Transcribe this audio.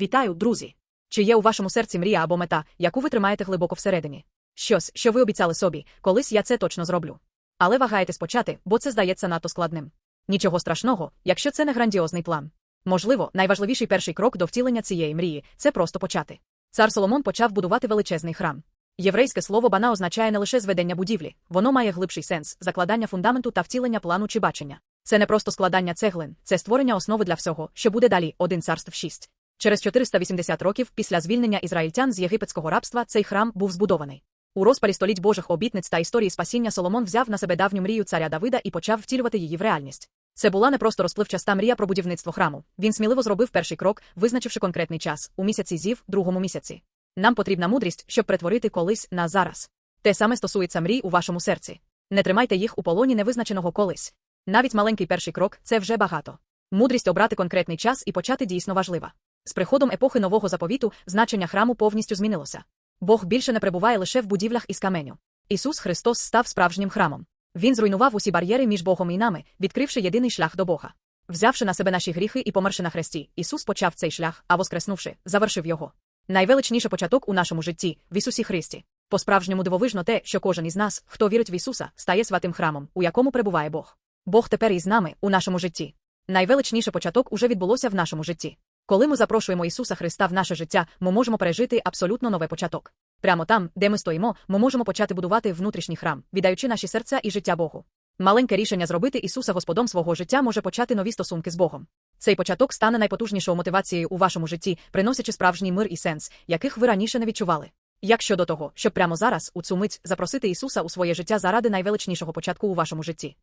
Вітаю, друзі! Чи є у вашому серці мрія або мета, яку ви тримаєте глибоко всередині? Щось, що ви обіцяли собі, колись я це точно зроблю. Але вагаєтесь почати, бо це здається надто складним. Нічого страшного, якщо це не грандіозний план. Можливо, найважливіший перший крок до втілення цієї мрії це просто почати. Цар Соломон почав будувати величезний храм. Єврейське слово бана означає не лише зведення будівлі, воно має глибший сенс закладання фундаменту та втілення плану чи бачення. Це не просто складання цеглин, це створення основи для всього, що буде далі, один царств 6. Через 480 років після звільнення ізраїльтян з єгипетського рабства цей храм був збудований. У розпалі століть Божих обітниць та історії спасіння Соломон взяв на себе давню мрію царя Давида і почав втілювати її в реальність. Це була не просто розпливчаста мрія про будівництво храму. Він сміливо зробив перший крок, визначивши конкретний час у місяці зів, другому місяці. Нам потрібна мудрість, щоб перетворити колись на зараз. Те саме стосується мрій у вашому серці. Не тримайте їх у полоні невизначеного колись. Навіть маленький перший крок це вже багато. Мудрість обрати конкретний час і почати дійсно важлива. З приходом епохи нового заповіту значення храму повністю змінилося. Бог більше не перебуває лише в будівлях із каменю. Ісус Христос став справжнім храмом. Він зруйнував усі бар'єри між Богом і нами, відкривши єдиний шлях до Бога. Взявши на себе наші гріхи і померши на хресті, Ісус почав цей шлях, а воскреснувши, завершив його. Найвеличніший початок у нашому житті в Ісусі Христі. По-справжньому дивовижно те, що кожен із нас, хто вірить в Ісуса, стає святим храмом, у якому перебуває Бог. Бог тепер із нами у нашому житті. Найвеличніший початок уже відбулося в нашому житті. Коли ми запрошуємо Ісуса Христа в наше життя, ми можемо пережити абсолютно новий початок. Прямо там, де ми стоїмо, ми можемо почати будувати внутрішній храм, віддаючи наші серця і життя Богу. Маленьке рішення зробити Ісуса Господом свого життя може почати нові стосунки з Богом. Цей початок стане найпотужнішою мотивацією у вашому житті, приносячи справжній мир і сенс, яких ви раніше не відчували. Як щодо того, щоб прямо зараз, у цю мить, запросити Ісуса у своє життя заради найвеличнішого початку у вашому житті.